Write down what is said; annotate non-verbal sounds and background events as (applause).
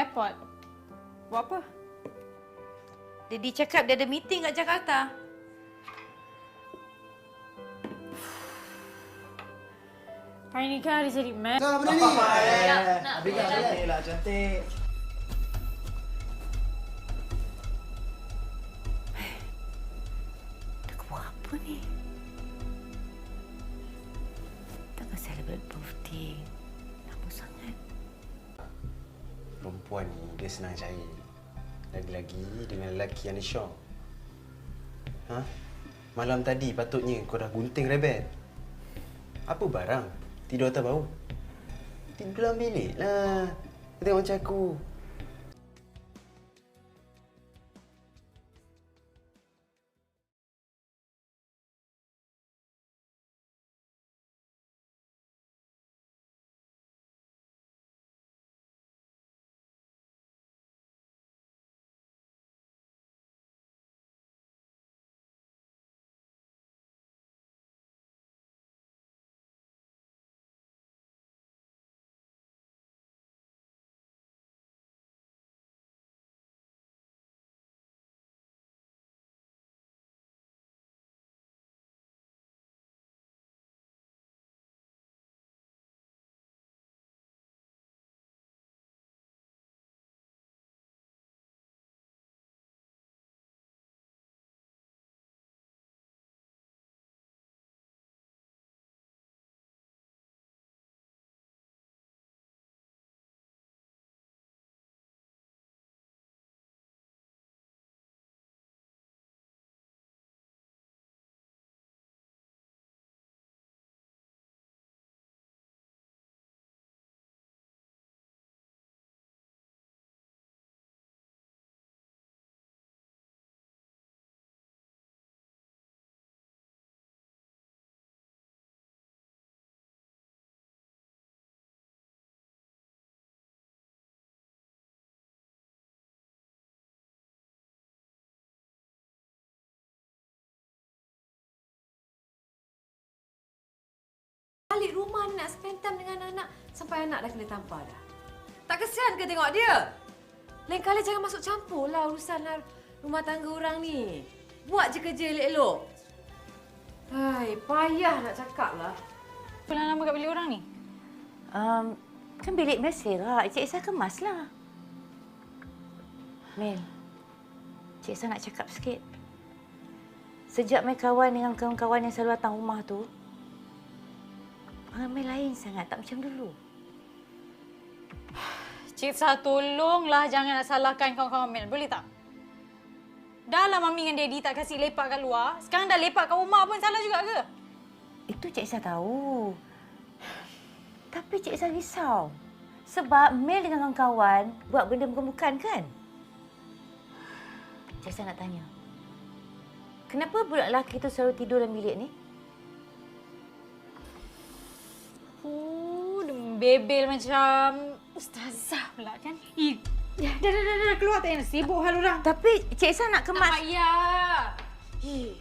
Airport. Buat apa? Dia cakap dia ada meeting kat Jakarta. Hari ni kan hari jadi mat. Tak benda ni. Nak, Abigail cantik lah, cantik. Buat apa ni? Tengah celebrate birthday. Lama sangat. Perempuan ni dia senang cair. Lagi-lagi dengan lelaki yang syok. Ha? Malam tadi patutnya kau dah gunting rebel. Apa barang? Tidur atas bau? Tidur dalam bilik lah. Tengok macam aku. Ni nak spend time dengan anak sampai anak dah kena tampar dah. Tak kesian ke tengok dia? Lain kali jangan masuk campur lah urusan lah rumah tangga orang ni. Buat je kerja elok-elok. Hai, payah nak cakap lah. Pulang lama kat bilik orang ni? Um, kan bilik Mel serak. Cik Isa kemas lah. Mel, Cik Isa nak cakap sikit. Sejak Mel kawan dengan kawan-kawan yang selalu datang rumah tu, Mel lain sangat, tak macam dulu. (sighs) Cik Sah, tolonglah jangan nak salahkan kawan-kawan Mel. Boleh tak? Dah lah Mami dengan Daddy tak kasih lepak kat luar. Sekarang dah lepak kat rumah pun salah juga ke? Itu Cik Isa tahu. (sighs) Tapi Cik Isa risau. Sebab Mel dengan kawan-kawan buat benda bukan-bukan kan? (sighs) Cik Isa nak tanya. Kenapa budak lelaki tu selalu tidur dalam bilik ni? Membebel macam ustazah pula kan? Eh, dah, dah, dah, dah, keluar tak payah sibuk hal orang. Tapi Cik Isa nak Tak kemas... payah. Eh,